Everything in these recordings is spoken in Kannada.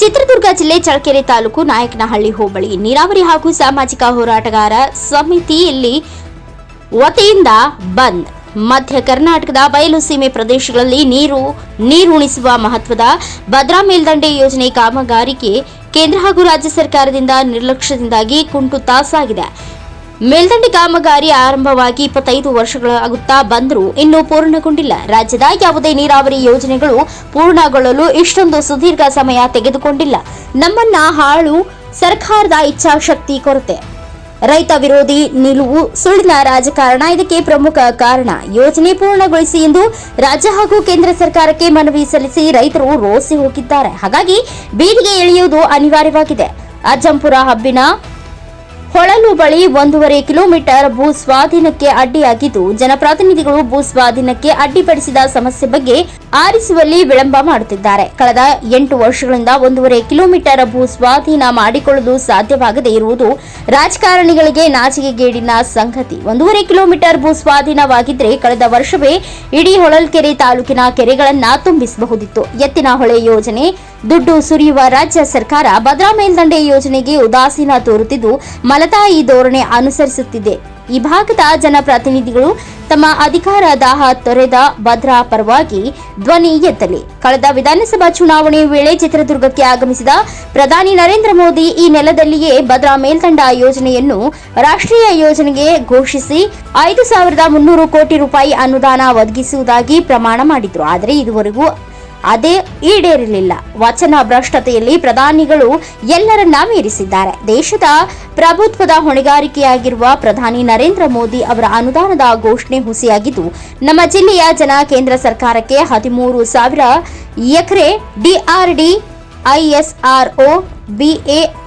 ಚಿತ್ರದುರ್ಗ ಜಿಲ್ಲೆ ಚಳ್ಳಕೆರೆ ತಾಲೂಕು ನಾಯಕನಹಳ್ಳಿ ಹೋಬಳಿ. ನೀರಾವರಿ ಹಾಗೂ ಸಾಮಾಜಿಕ ಹೋರಾಟಗಾರ ಸಮಿತಿಯಲ್ಲಿ ವತಿಯಿಂದ ಬಂದ್. ಮಧ್ಯ ಕರ್ನಾಟಕದ ಬಯಲು ಸೀಮೆ ಪ್ರದೇಶಗಳಲ್ಲಿ ನೀರು, ನೀರುಣಿಸುವ ಮಹತ್ವದ ಭದ್ರಾ ಮೇಲ್ದಂಡೆ ಯೋಜನೆ ಕಾಮಗಾರಿಗೆ ಕೇಂದ್ರ ಹಾಗೂ ರಾಜ್ಯ ಸರ್ಕಾರದಿಂದ ನಿರ್ಲಕ್ಷ್ಯದಿಂದಾಗಿ ಕುಂಟು ಸಾಗಿದೆ ಮೇಲ್ದಂಡೆ ಕಾಮಗಾರಿ ಆರಂಭವಾಗಿ ಇಪ್ಪತ್ತೈದು ವರ್ಷಗಳಾಗುತ್ತಾ ಬಂದರೂ ಇನ್ನೂ ಪೂರ್ಣಗೊಂಡಿಲ್ಲ. ರಾಜ್ಯದ ಯಾವುದೇ ನೀರಾವರಿ ಯೋಜನೆಗಳು ಪೂರ್ಣಗೊಳ್ಳಲು ಇಷ್ಟೊಂದು ಸುದೀರ್ಘ ಸಮಯ ತೆಗೆದುಕೊಂಡಿಲ್ಲ. ನಮ್ಮನ್ನ ಹಾಳು ಸರ್ಕಾರದ ಇಚ್ಛಾಶಕ್ತಿ ಕೊರತೆ. ರೈತ ವಿರೋಧಿ ನಿಲುವು ಸುಳ್ಳಿನ ರಾಜಕಾರಣ ಇದಕ್ಕೆ ಪ್ರಮುಖ ಕಾರಣ. ಯೋಜನೆ ಪೂರ್ಣಗೊಳಿಸಿ ಎಂದು ರಾಜ್ಯ ಹಾಗೂ ಕೇಂದ್ರ ಸರ್ಕಾರಕ್ಕೆ ಮನವಿ ಸಲ್ಲಿಸಿ ರೈತರು ರೋಸಿ ಹೋಗಿದ್ದಾರೆ. ಹಾಗಾಗಿ ಬೀದಿಗೆ ಇಳಿಯುವುದು ಅನಿವಾರ್ಯವಾಗಿದೆ. ಅಜ್ಜಂಪುರ ಹಬ್ಬಿನ ಹೊಳಲು ಬಳಿ ಒಂದೂವರೆ ಕಿಲೋಮೀಟರ್ ಭೂ ಸ್ವಾಧೀನಕ್ಕೆ ಅಡ್ಡಿಯಾಗಿದ್ದು, ಜನಪ್ರತಿನಿಧಿಗಳು ಭೂ ಸ್ವಾಧೀನಕ್ಕೆ ಅಡ್ಡಿಪಡಿಸಿದ ಸಮಸ್ಯೆ ಬಗ್ಗೆ ಆರಿಸುವಲ್ಲಿ ವಿಳಂಬ ಮಾಡುತ್ತಿದ್ದಾರೆ. ಕಳೆದ ಎಂಟು ವರ್ಷಗಳಿಂದ ಒಂದೂವರೆ ಕಿಲೋಮೀಟರ್ ಭೂ ಸ್ವಾಧೀನ ಮಾಡಿಕೊಳ್ಳಲು ಸಾಧ್ಯವಾಗದೇ ಇರುವುದು ರಾಜಕಾರಣಿಗಳಿಗೆ ನಾಚಿಕೆಗೇಡಿನ ಸಂಗತಿ. ಒಂದೂವರೆ ಕಿಲೋಮೀಟರ್ ಭೂ ಸ್ವಾಧೀನವಾಗಿದ್ದರೆ ಕಳೆದ ವರ್ಷವೇ ಇಡೀ ಹೊಳಲ್ಕೆರೆ ತಾಲೂಕಿನ ಕೆರೆಗಳನ್ನು ತುಂಬಿಸಬಹುದಿತ್ತು. ಎತ್ತಿನ ಹೊಳೆ ಯೋಜನೆ ದುಡ್ಡು ಸುರಿಯುವ ರಾಜ್ಯ ಸರ್ಕಾರ ಭದ್ರಾ ಮೇಲ್ದಂಡೆ ಯೋಜನೆಗೆ ಉದಾಸೀನ ತೋರುತ್ತಿದ್ದು ಮಲತಾ ಈ ಧೋರಣೆ ಅನುಸರಿಸುತ್ತಿದೆ. ಈ ಭಾಗದ ಜನಪ್ರತಿನಿಧಿಗಳು ತಮ್ಮ ಅಧಿಕಾರ ದಾಹ ತೊರೆದ ಭದ್ರಾ ಪರವಾಗಿ ಧ್ವನಿ ಎತ್ತಲಿ. ಕಳೆದ ವಿಧಾನಸಭಾ ಚುನಾವಣೆ ವೇಳೆ ಚಿತ್ರದುರ್ಗಕ್ಕೆ ಆಗಮಿಸಿದ ಪ್ರಧಾನಿ ನರೇಂದ್ರ ಮೋದಿ ಈ ನೆಲದಲ್ಲಿಯೇ ಭದ್ರಾ ಮೇಲ್ದಂಡ ಯೋಜನೆಯನ್ನು ರಾಷ್ಟ್ರೀಯ ಯೋಜನೆಗೆ ಘೋಷಿಸಿ ಐದು ಸಾವಿರದ ಮುನ್ನೂರು ಕೋಟಿ ರೂಪಾಯಿ ಅನುದಾನ ಒದಗಿಸುವುದಾಗಿ ಪ್ರಮಾಣ ಮಾಡಿದ್ರು. ಆದರೆ ಇದುವರೆಗೂ ಅದೇ ಈಡೇರಲಿಲ್ಲ. ವಚನ ಭ್ರಷ್ಟತೆಯಲ್ಲಿ ಪ್ರಧಾನಿಗಳು ಎಲ್ಲರನ್ನ ಮೀರಿಸಿದ್ದಾರೆ. ದೇಶದ ಪ್ರಭುತ್ವದ ಹೊಣೆಗಾರಿಕೆಯಾಗಿರುವ ಪ್ರಧಾನಿ ನರೇಂದ್ರ ಮೋದಿ ಅವರ ಅನುದಾನದ ಘೋಷಣೆ ಹುಸಿಯಾಗಿದ್ದು, ನಮ್ಮ ಜಿಲ್ಲೆಯ ಜನ ಕೇಂದ್ರ ಸರ್ಕಾರಕ್ಕೆ ಹದಿಮೂರು ಸಾವಿರ ಎಕರೆ ಡಿಆರ್ಡಿ ಐಎಸ್ಆರ್ಒ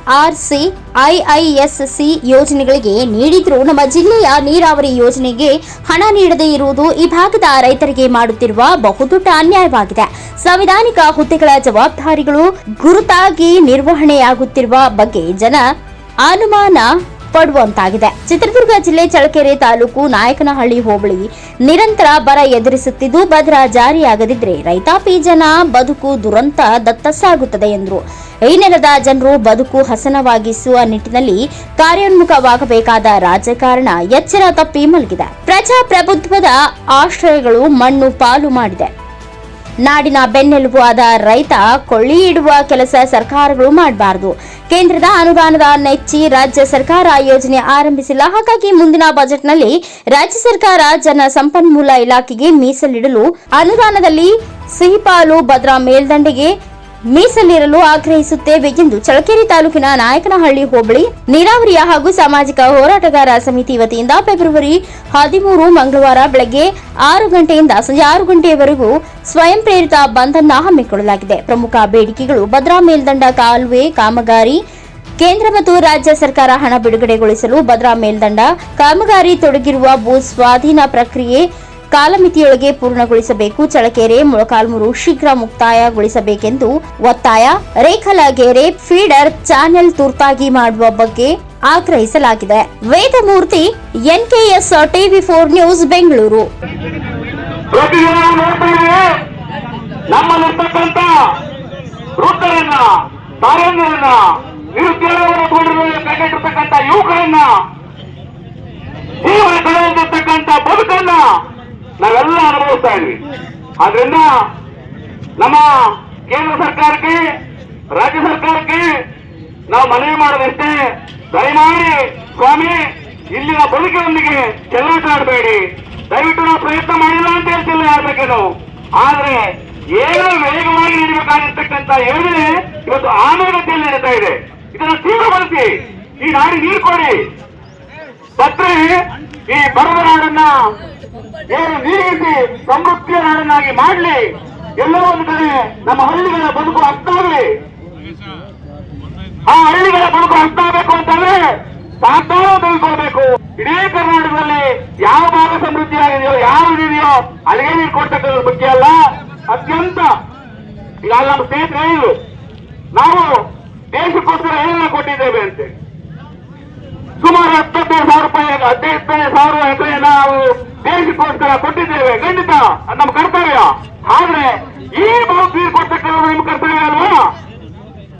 ಬಿಎಆರ್ಸಿ ಐಐಎಸ್ಸಿ ಯೋಜನೆಗಳಿಗೆ ನೀಡಿದ್ರೂ ನಮ್ಮ ಜಿಲ್ಲೆಯ ನೀರಾವರಿ ಯೋಜನೆಗೆ ಹಣ ನೀಡದೇ ಇರುವುದು ಈ ಭಾಗದ ರೈತರಿಗೆ ಮಾಡುತ್ತಿರುವ ಬಹುದೊಡ್ಡ ಅನ್ಯಾಯವಾಗಿದೆ. ಸಂವಿಧಾನಿಕ ಹುದ್ದೆಗಳ ಜವಾಬ್ದಾರಿಗಳು ಗುರುತಾಗಿ ನಿರ್ವಹಣೆಯಾಗುತ್ತಿರುವ ಬಗ್ಗೆ ಜನ ಅನುಮಾನ ಪಡುವಂತಾಗಿದೆ. ಚಿತ್ರದುರ್ಗ ಜಿಲ್ಲೆ ಚಳ್ಳಕೆರೆ ತಾಲೂಕು ನಾಯಕನಹಳ್ಳಿ ಹೋಬಳಿ ನಿರಂತರ ಬರ ಎದುರಿಸುತ್ತಿದ್ದು, ಭದ್ರ ಜಾರಿಯಾಗದಿದ್ರೆ ರೈತಾಪಿ ಜನ ಬದುಕು ದುರಂತ, ದತ್ತ ಸಾಗುತ್ತದೆ ಎಂದರು. ಈ ನೆಲದ ಜನರು ಬದುಕು ಹಸನವಾಗಿಸುವ ನಿಟ್ಟಿನಲ್ಲಿ ಕಾರ್ಯೋನ್ಮುಖವಾಗಬೇಕಾದ ರಾಜಕಾರಣ ಎಚ್ಚರ ತಪ್ಪಿ ಮಲಗಿದೆ. ಪ್ರಜಾಪ್ರಭುತ್ವದ ಆಶ್ರಯಗಳು ಮಣ್ಣು ಪಾಲು ಮಾಡಿದೆ. ನಾಡಿನ ಬೆನ್ನೆಲುಬು ಆದ ರೈತ ಕೊಳ್ಳಿ ಇಡುವ ಕೆಲಸ ಸರ್ಕಾರಗಳು ಮಾಡಬಾರದು. ಕೇಂದ್ರದ ಅನುದಾನದ ನೆಚ್ಚಿ ರಾಜ್ಯ ಸರ್ಕಾರ ಯೋಜನೆ ಆರಂಭಿಸಿಲ್ಲ. ಹಾಗಾಗಿ ಮುಂದಿನ ಬಜೆಟ್ನಲ್ಲಿ ರಾಜ್ಯ ಸರ್ಕಾರ ಜನ ಸಂಪನ್ಮೂಲ ಇಲಾಖೆಗೆ ಮೀಸಲಿಡಲು ಅನುದಾನದಲ್ಲಿ ಸಿಹಿಪಾಲು, ಭದ್ರಾ ಮೇಲ್ದಂಡೆಗೆ ಮೀಸಲಿರಲು ಆಗ್ರಹಿಸುತ್ತೇವೆ ಎಂದು ಚಳ್ಳಕೆರೆ ತಾಲೂಕಿನ ನಾಯಕನಹಳ್ಳಿ ಹೋಬಳಿ, ನೀರಾವರಿಯ ಹಾಗೂ ಸಾಮಾಜಿಕ ಹೋರಾಟಗಾರ ಸಮಿತಿ ವತಿಯಿಂದ ಫೆಬ್ರವರಿ ಹದಿಮೂರು ಮಂಗಳವಾರ ಬೆಳಗ್ಗೆ ಆರು ಗಂಟೆಯಿಂದ ಸಂಜೆ ಆರು ಗಂಟೆಯವರೆಗೂ ಸ್ವಯಂ ಪ್ರೇರಿತ ಬಂದ್ ಹಮ್ಮಿಕೊಳ್ಳಲಾಗಿದೆ. ಪ್ರಮುಖ ಬೇಡಿಕೆಗಳು ಭದ್ರಾ ಮೇಲ್ದಂಡ ಕಾಲುವೆ, ಕಾಮಗಾರಿ, ಕೇಂದ್ರ ಮತ್ತು ರಾಜ್ಯ ಸರ್ಕಾರ ಹಣ ಬಿಡುಗಡೆಗೊಳಿಸಲು ಭದ್ರಾ ಮೇಲ್ದಂಡ ಕಾಮಗಾರಿ ತೊಡಗಿರುವ ಭೂ ಸ್ವಾಧೀನ ಪ್ರಕ್ರಿಯೆ ಕಾಲಮಿತಿಯೊಳಗೆ ಪೂರ್ಣಗೊಳಿಸಬೇಕು. ಚಳಕೆರೆ ಮೊಳಕಾಲ್ಮೂರು ಶೀಘ್ರ ಮುಕ್ತಾಯಗೊಳಿಸಬೇಕೆಂದು ಒತ್ತಾಯ. ರೇಖಲಗೆರೆ ಫೀಡರ್ ಚಾನೆಲ್ ತುರ್ತಾಗಿ ಮಾಡುವ ಬಗ್ಗೆ ಆಗ್ರಹಿಸಲಾಗಿದೆ. Vedamurthy, NKS TV four news, Bengaluru. ಯುವಕರನ್ನ ಬದುಕನ್ನ ನಾವೆಲ್ಲ ಅನುಭವಿಸ್ತಾ ಇದ್ವಿ. ಆದ್ರಿಂದ ನಮ್ಮ ಕೇಂದ್ರ ಸರ್ಕಾರಕ್ಕೆ, ರಾಜ್ಯ ಸರ್ಕಾರಕ್ಕೆ ನಾವು ಮನವಿ ಮಾಡೋದಷ್ಟೇ. ದಯಮಾಡಿ ಸ್ವಾಮಿ, ಇಲ್ಲಿನ ಬದುಕಿನೊಂದಿಗೆ ಚೆಲ್ಲಾಟ ಆಡಬೇಡಿ. ದಯವಿಟ್ಟು ನಾವು ಪ್ರಯತ್ನ ಮಾಡಿಲ್ಲ ಅಂತ ಹೇಳ್ತಿಲ್ಲ ಯಾರ್ಬೇಕೇನು ಆದ್ರೆ ಏನೋ ವೇಗವಾಗಿ ನೀಡಬೇಕಾಗಿರ್ತಕ್ಕಂತ ಯೋಜನೆ ಇವತ್ತು ಆಮೇಲೆ ನಡೀತಾ ಇದೆ. ಇದನ್ನು ತೀವ್ರಗೊಳಿಸಿ. ಈ ನಾಡಿಗೆ ನೀರು ಕೊಡಿ. ಪತ್ರಿ ಈ ಬರದ ನಾಡನ್ನ ಏನು ನೀರಿಸಿ ಸಮೃದ್ಧಿಯ ನಾಡನ್ನಾಗಿ ಮಾಡಲಿ. ಎಲ್ಲೋ ಒಂದು ಕಡೆ ನಮ್ಮ ಹಳ್ಳಿಗಳ ಬದುಕು ಆಗಲಿ. ಆ ಹಳ್ಳಿಗಳ ಬದುಕು ಆಗಬೇಕು ಅಂತಂದ್ರೆ ಸಾಂತ್ವನ ತಿಳ್ಕೊಳ್ಬೇಕು ಇಡೀ ಕರ್ನಾಟಕದಲ್ಲಿ ಯಾವ ಭಾಗ ಸಮೃದ್ಧಿಯಾಗಿದೆಯೋ, ಯಾರು ಇದೆಯೋ, ಅಲ್ಲಿಗೆ ನೀರು ಕೊಡ್ತಕ್ಕಂಥ ಬಗ್ಗೆ ಅಲ್ಲ. ಅತ್ಯಂತ ಈಗ ನಮ್ಮ ಸ್ನೇಹಿತರು ಹೇಳಿದ್ರು ನಾವು ದೇಶಕ್ಕೋಸ್ಕರ ಏನೆಲ್ಲ ಕೊಟ್ಟಿದ್ದೇವೆ ಅಂತೆ? ಸುಮಾರು ಹತ್ತೈದು ಸಾವಿರ ರೂಪಾಯಿ, ಹದಿನೈದು ಸಾವಿರ ಎಕರೆ ನಾವು ದೇಶಕ್ಕೋಸ್ಕರ ಕೊಟ್ಟಿದ್ದೇವೆ. ಖಂಡಿತ. ನಮ್ಮ ಕರ್ತವ್ಯ. ಆದ್ರೆ ಈ ಬಹು ನೀರು ಕೊಡ್ತಕ್ಕಂಥ ನಿಮ್ಮ ಕರ್ತವ್ಯ ಅಲ್ವಾ?